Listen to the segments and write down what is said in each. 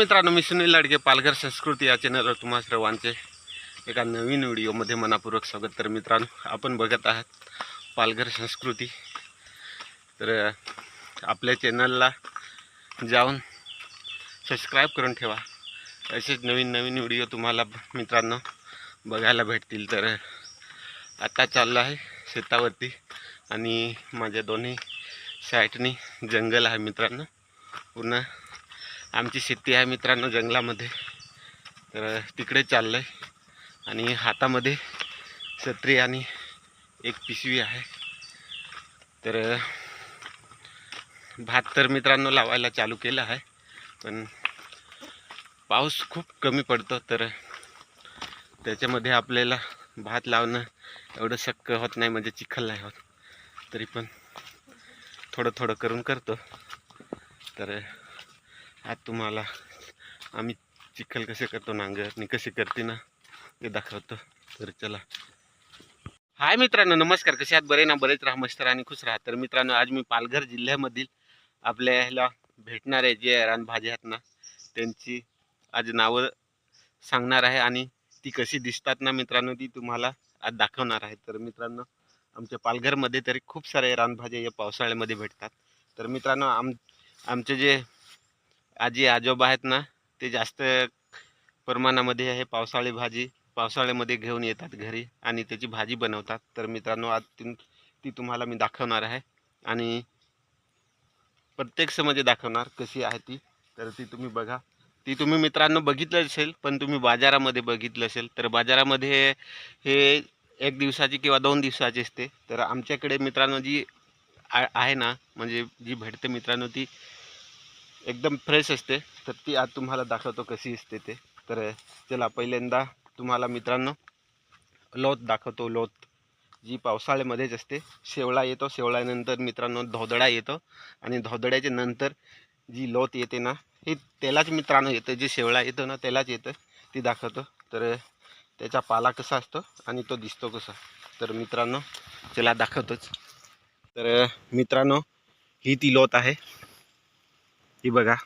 मित्रांनो मी सुनील लाडके पालघर संस्कृती या चॅनलवर तुम्हा सर्वांचे एका नवीन व्हिडिओमध्ये मनापूर्वक स्वागत. तर मित्रांनो आपण बघत आहात पालघर संस्कृती. तर आपल्या चॅनलला जाऊन सबस्क्राईब करून ठेवा. असेच नवीन नवीन व्हिडिओ तुम्हाला मित्रांनो बघायला भेटतील. तर आता चाललं आहे शेतावरती आणि माझ्या दोन्ही साईडनी जंगल आहे मित्रांनो. पूर्ण आमची शेती आहे मित्रांनो जंगलामध्ये. तर तिकडे चाललं आहे आणि हातामध्ये सत्री आणि एक पिशवी आहे. तर भात तर मित्रांनो लावायला चालू केलं आहे. पण पाऊस खूप कमी पडतो. तर त्याच्यामध्ये आपल्याला भात लावणं एवढं शक्य होत नाही म्हणजे चिखल नाही होत. तरी पण थोडं थोडं करून करतो. तर आज तुम्हाला आम्ही चिखल कसे करतो नांगरणी कशी करते ना ते दाखवतो. तर चला. हाय मित्रांनो नमस्कार. कसे आहात? बरे ना? बरेच राहा मस्त आणि खुश राहा. तर मित्रांनो आज मी पालघर जिल्ह्यामधील आपल्या ह्याला भेटणारे जे रानभाज्या आहेत ना त्यांची आज नावं सांगणार आहे आणि ती कशी दिसतात ना मित्रांनो ती तुम्हाला आज दाखवणार आहे. तर मित्रांनो आमच्या पालघरमध्ये तरी खूप सारे रानभाज्या या पावसाळ्यामध्ये भेटतात. तर मित्रांनो आम आमचे जे आजी आजोबा आहेत ना ते जास्त प्रमाणामध्ये हे पावसाळी भाजी पावसाळ्यामध्ये घेऊन येतात घरी आणि त्याची भाजी बनवतात. तर मित्रांनो आज ती ती तुम्हाला मी दाखवणार आहे आणि प्रत्यक्ष म्हणजे दाखवणार कशी आहे ती. तर ती तुम्ही बघा. ती तुम्ही मित्रांनो बघितलं असेल पण तुम्ही बाजारामध्ये बघितलं असेल तर बाजारामध्ये हे एक दिवसाची किंवा दोन दिवसाची असते तर आमच्याकडे मित्रांनो जी आ- आहे ना म्हणजे जी भेटते मित्रांनो ती एकदम फ्रेश असते. तर ती आज तुम्हाला दाखवतो कशी असते ते. तर चला पहिल्यांदा तुम्हाला मित्रांनो लोत दाखवतो लोत. जी पावसाळ्यामध्येच असते शेवळा येतो शेवळ्यानंतर मित्रांनो धोदडा येतो. आणि धोदड्याच्या नंतर जी लोत येते ना हे त्यालाच मित्रांनो येतं. जे शेवळा येतो ना त्यालाच येतं. ती दाखवतो. तर त्याचा पाला कसा असतो आणि तो दिसतो कसा. तर मित्रांनो चला दाखवतोच. तर मित्रांनो ही ती लोत आहे. ही बघा.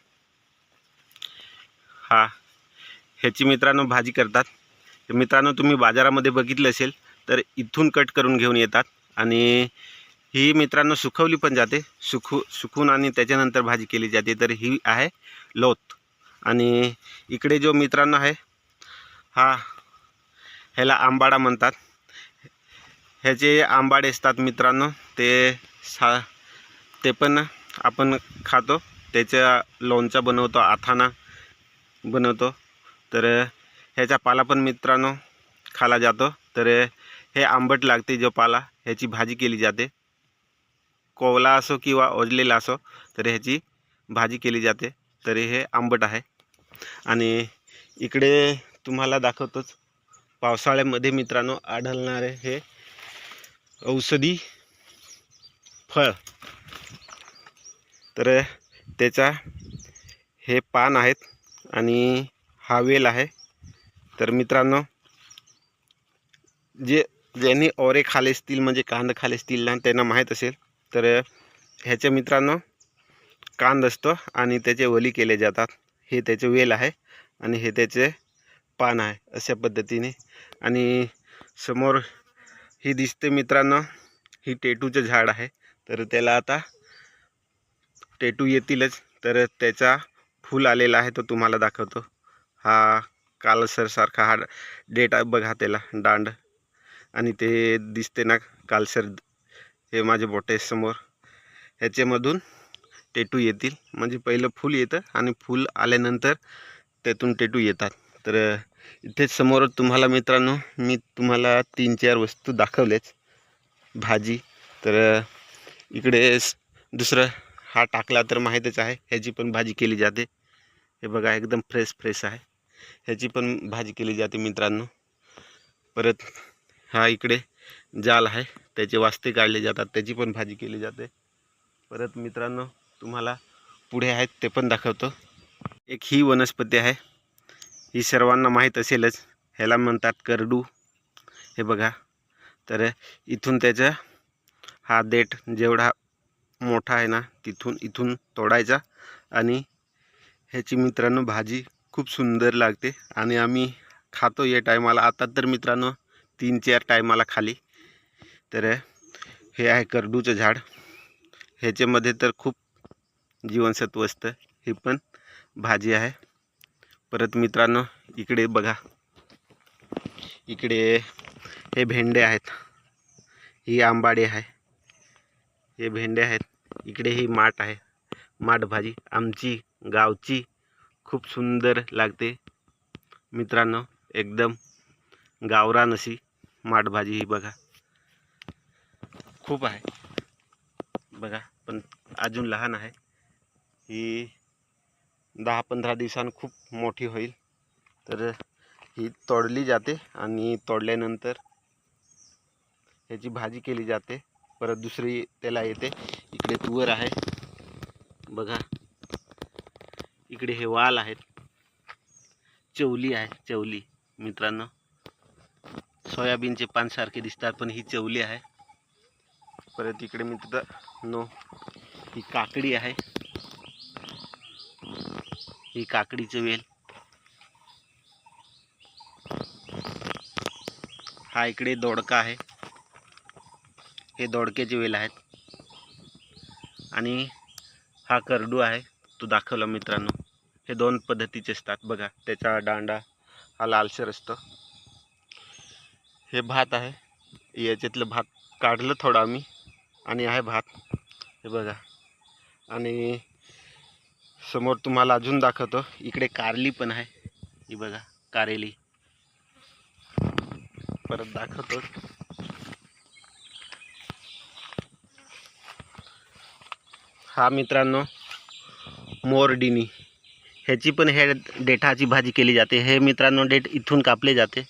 हा. ह्याची मित्रांनो भाजी करतात. मित्रांनो तुम्ही बाजारामध्ये बघितलं असेल तर इथून कट करून घेऊन येतात. आणि ही मित्रांनो सुकवली पण जाते. सुखू सुकून आणि त्याच्यानंतर भाजी केली जाते. तर ही आहे लोत. आणि इकडे जो मित्रांनो आहे हा ह्याला आंबाडा म्हणतात. ह्याचे आंबाडे असतात मित्रांनो. ते सा ते पण आपण खातो. त्याच्या लोणचा बनवतो आथाना बनवतो. तर ह्याचा पाला पण मित्रांनो खाला जातो. तर हे आंबट लागते जो पाला ह्याची भाजी केली जाते. कोवला असो किंवा ओजलेला असो तर ह्याची भाजी केली जाते. तरी हे आंबट आहे. आणि इकडे तुम्हाला दाखवतोच पावसाळ्यामध्ये मित्रांनो आढळणारे हे औषधी फळ. तर त्याचा हे पान आहेत आणि हा वेल आहे. तर मित्रांनो जे ज्यांनी ओरे खाले असतील म्हणजे कांद खाले असतील ना त्यांना माहीत असेल तर ह्याच्या मित्रांनो कांद असतो आणि त्याचे वली केले जातात. हे त्याचे वेल आहे आणि हे त्याचे पान आहे अशा पद्धतीने. आणि समोर ही दिसते मित्रांनो ही टेटूचं झाड आहे. तर त्याला आता टेटू येतीलच तर त्याचा फूल आलेला आहे तो तुम्हाला दाखवतो. हा कालसरसारखा हा डेटा बघा त्याला दांड. आणि ते दिसते ना कालसर हे माझे बोटेसमोर ह्याच्यामधून टेटू येतील. म्हणजे पहिलं फूल येतं आणि फूल आल्यानंतर त्यातून टेटू येतात. तर इथेच समोर तुम्हाला मित्रांनो मी तुम्हाला तीन चार वस्तू दाखवलेच भाजी. तर इकडे दुसरं हा टाकला तर माहीतच आहे. ह्याची पण भाजी केली जाते. हे बघा एकदम फ्रेश फ्रेश आहे. ह्याची पण भाजी केली जाते मित्रांनो. परत हा इकडे जाल आहे. त्याचे वास्ते काढले जातात. त्याची पण भाजी केली जाते. परत मित्रांनो तुम्हाला पुढे आहेत ते पण दाखवतो. एक ही वनस्पती आहे. ही सर्वांना माहीत असेलच. ह्याला म्हणतात करडू. हे बघा. तर इथून त्याचा हा देठ जेवढा मोठा आहे ना तिथून इथून तोडायचा. आणि ह्याची मित्रांनो भाजी खूप सुंदर लागते. आणि आम्ही खातो या टायमाला. आता तर मित्रांनो तीन चार टायमाला खाली. तर हे आहे करडूचं झाड. ह्याच्यामध्ये तर खूप जीवनसत्व असतं. ही पण भाजी आहे. परत मित्रांनो इकडे बघा. इकडे हे भेंडे आहेत. ही आंबाडी आहे. हे भेंडे आहेत. इकडे ही माठ आहे. माठ भाजी आमची गावची. खूप सुंदर लागते. मित्रांनो एकदम गावरान अशी माठ भाजी ही बघा. खूप आहे. बघा पण अजून लहान आहे. ही दहा पंधरा दिवसांनी खूप मोठी होईल. तर ही तोडली जाते आणि तोडल्यानंतर ह्याची भाजी केली जाते. परत दुसरी त्याला येते. इकडे तुवर आहे. बघा. इकडे हे वाल आहेत. चवली आहे चवली. मित्रांनो सोयाबीनचे पानसारखे दिसतात पण ही चवली आहे. परत इकडे मित्र नो ही काकडी आहे. ही काकडीचं वेल. हा इकडे दोडका आहे. हे दोडक्याचे वेल आहेत. आणि हा करडू आहे. तो दाखवला मित्रांनो. हे दोन पद्धतीचे असतात बघा. त्याचा दांडा हा लालसर असतो. हे भात आहे. याच्यातलं भात काढलं थोडं आम्ही. आणि आहे भात. हे बघा. आणि समोर तुम्हाला अजून दाखवतो. इकडे कारली पण आहे. ही बघा कारेली. परत दाखवतो. हा मित्रांनो मोरडिनी. ह्याची पण हे डेठाची भाजी केली जाते. हे मित्रांनो डेट इथून कापले जाते.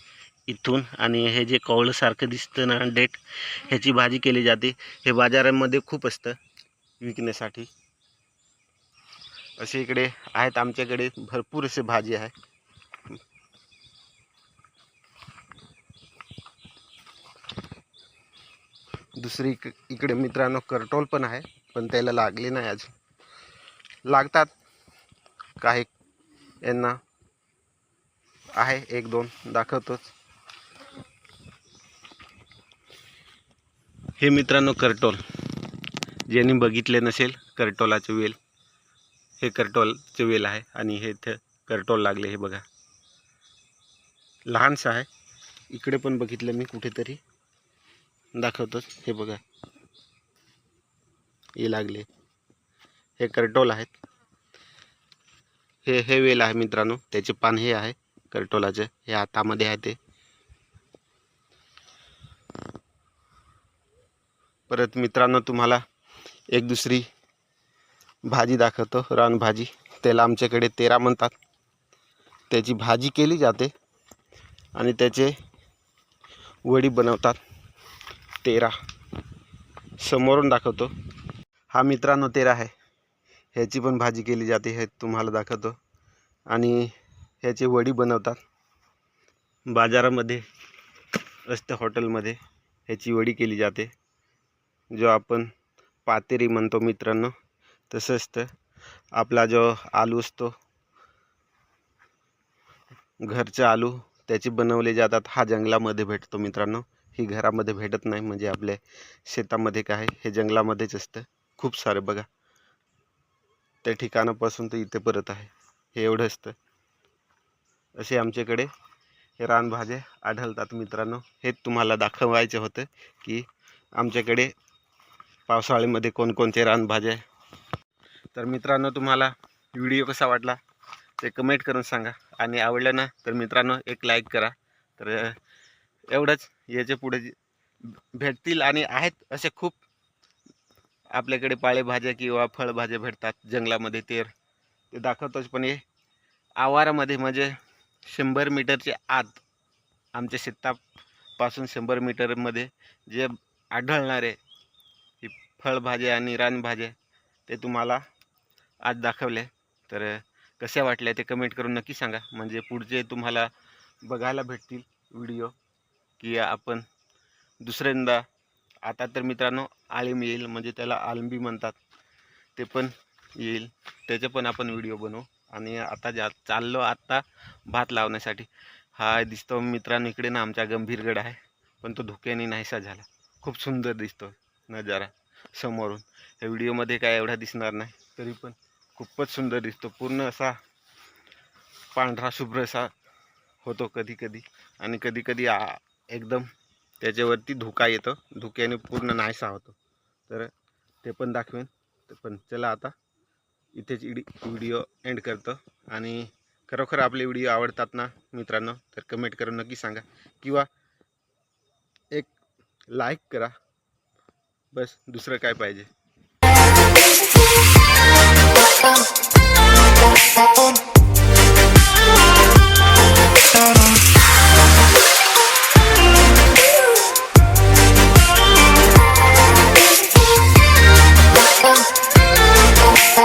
इथून आणि हे जे कवळसारखं दिसतं ना डेट ह्याची भाजी केली जाते. हे बाजारामध्ये खूप असतं विकण्यासाठी. असे इकडे आहेत आमच्याकडे भरपूर असे भाजी आहे. दुसरी इक- इकडे मित्रांनो करटोल पण आहे. पण त्याला लागले नाही अजून. लागतात काही. यांना आहे एक दोन दाखवतोच. हे मित्रांनो करटोल. ज्यांनी बघितले नसेल करटोलाचे वेल हे करटोलचे वेल आहे आणि हे इथं करटोल लागले हे बघा. लहानसं आहे इकडे पण बघितलं मी कुठेतरी. दाखवतोच. हे बघा. हे लागले. हे करटोल आहेत. हे हे वेल आहे मित्रांनो. त्याचे पान हे आहे करटोलाचे. हे हातामध्ये आहे ते. परत मित्रांनो तुम्हाला एक दुसरी भाजी दाखवतो. रानभाजी त्याला आमच्याकडे तेरा म्हणतात. त्याची भाजी केली जाते. आणि त्याचे वडी बनवतात. तेरा. समोरून दाखवतो. हा मित्रांनो तेरा आहे. ह्याची पण भाजी केली जाते हे तुम्हाला दाखवतो. आणि ह्याची वडी बनवतात. बाजारामध्ये असतं हॉटेलमध्ये ह्याची वडी केली जाते. जो आपण पातेरी म्हणतो मित्रांनो तसंच तर आपला जो आलू असतो घरचे आलू त्याचे बनवले जातात. हा जंगलामध्ये भेटतो मित्रांनो. ही घरामध्ये भेटत नाही म्हणजे आपल्या शेतामध्ये काय हे जंगलामध्येच असतं. खूप सारे बघा. त्या ठिकाणापासून तर इथे परत आहे. हे एवढं असतं. असे आमच्याकडे हे रानभाज्या आढळतात मित्रांनो. हे तुम्हाला दाखवायचं होतं की आमच्याकडे पावसाळ्यामध्ये कोणकोणते रानभाज्या आहे. तर मित्रांनो तुम्हाला व्हिडिओ कसा वाटला ते कमेंट करून सांगा. आणि आवडलं ना तर मित्रांनो एक लाईक करा. तर एवढंच. याच्यापुढे जे भेटतील आणि आहेत असे खूप आपल्याकडे पालेभाज्या किंवा फळभाज्या भेटतात जंगलामध्ये तेर. ते दाखवतोच पण हे. आवारामध्ये म्हणजे शंभर मीटरच्या आत आमच्या शेतापासून शंभर मीटरमध्ये जे आढळणारे ही फळभाज्या आणि रानभाज्या ते तुम्हाला आज दाखवले. तर कशा वाटल्या ते कमेंट करून नक्की सांगा. म्हणजे पुढचे तुम्हाला बघायला भेटतील व्हिडिओ की आपण दुसऱ्यांदा आता तर मित्रांनो आळीम येईल म्हणजे त्याला आलंबी म्हणतात. ते पण येईल. त्याचे पण आपण व्हिडिओ बनवू. आणि आता जा चाललो आत्ता भात लावण्यासाठी. हा दिसतो मित्रांनो इकडे ना आमचा गंभीरगड आहे. पण तो धुक्याने नाहीसा झाला. खूप सुंदर दिसतो नजारा समोरून. ह्या व्हिडिओमध्ये काय एवढा दिसणार नाही तरी पण खूपच सुंदर दिसतो. पूर्ण असा पांढरा शुभ्र असा होतो कधी कधी आणि कधी कधी आ एकदम त्याच्यावरती धुका येतो. धुक्याने पूर्ण नाहीसा होतो. तर ते पण दाखवेन. तर पण चला आता इथेच इडी व्हिडिओ एंड करतो. आणि खरोखर आपले व्हिडिओ आवडतात ना मित्रांनो तर कमेंट करून नक्की सांगा. किंवा एक लाईक करा. बस दुसरं काय पाहिजे?